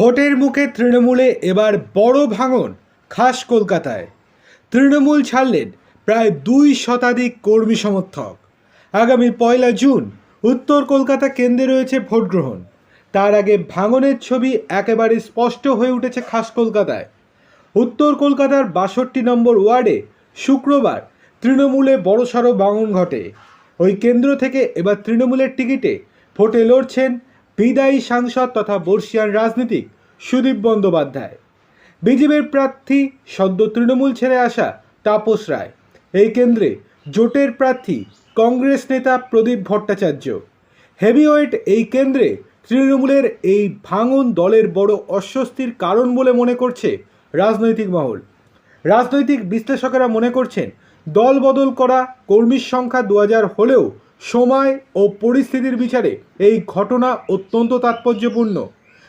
ভোটের মুখে তৃণমূলে এবার বড় ভাঙন খাস কলকাতায়। তৃণমূল ছাড়লেন প্রায় দুই শতাধিক কর্মী সমর্থক। আগামী পয়লা জুন উত্তর কলকাতা কেন্দ্রে রয়েছে ভোট গ্রহণ। তার আগে ভাঙনের ছবি একেবারে স্পষ্ট হয়ে উঠেছে খাস কলকাতায়। উত্তর কলকাতার বাষট্টি নম্বর ওয়ার্ডে শুক্রবার তৃণমূলে বড়সড় ভাঙন ঘটে। ওই কেন্দ্র থেকে এবার তৃণমূলের টিকিটে ভোটে লড়ছেন বিদায়ী সাংসদ তথা বর্ষিয়ান রাজনীতিক সুদীপ বন্দ্যোপাধ্যায়। বিজেপির প্রার্থী সদ্য তৃণমূল ছেড়ে আসা তাপস রায়। এই কেন্দ্রে জোটের প্রার্থী কংগ্রেস নেতা প্রদীপ ভট্টাচার্য। হেভিওয়েট এই কেন্দ্রে তৃণমূলের এই ভাঙন দলের বড় অস্বস্তির কারণ বলে মনে করছে রাজনৈতিক মহল। রাজনৈতিক বিশ্লেষকেরা মনে করছেন, দল বদল করা কর্মীর সংখ্যা দু হাজার হলেও সময় ও পরিস্থিতির বিচারে এই ঘটনা অত্যন্ত তাৎপর্যপূর্ণ।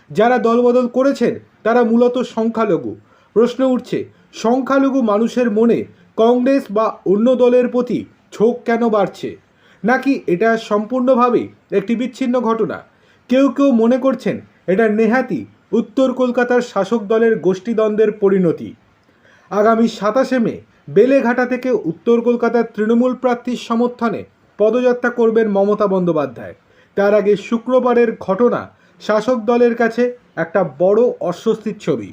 যারা দলবদল করেছেন, তারা মূলত সংখ্যালঘু। প্রশ্ন উঠছে, সংখ্যালঘু মানুষের মনে কংগ্রেস বা অন্য দলের প্রতি ঝোঁক কেন বাড়ছে? নাকি এটা সম্পূর্ণভাবে একটি বিচ্ছিন্ন ঘটনা? কেউ কেউ মনে করছেন, এটা নেহাতি উত্তর কলকাতার শাসক দলের গোষ্ঠীদ্বন্দ্বের পরিণতি। আগামী সাতাশে মে, বেলেঘাটা থেকে উত্তর কলকাতার তৃণমূল প্রার্থীর সমর্থনে পদযাত্রা করবেন মমতা বন্দ্যোপাধ্যায়। তার আগে শুক্রবারের ঘটনা শাসক দলের কাছে একটা বড় অস্বস্তির ছবি।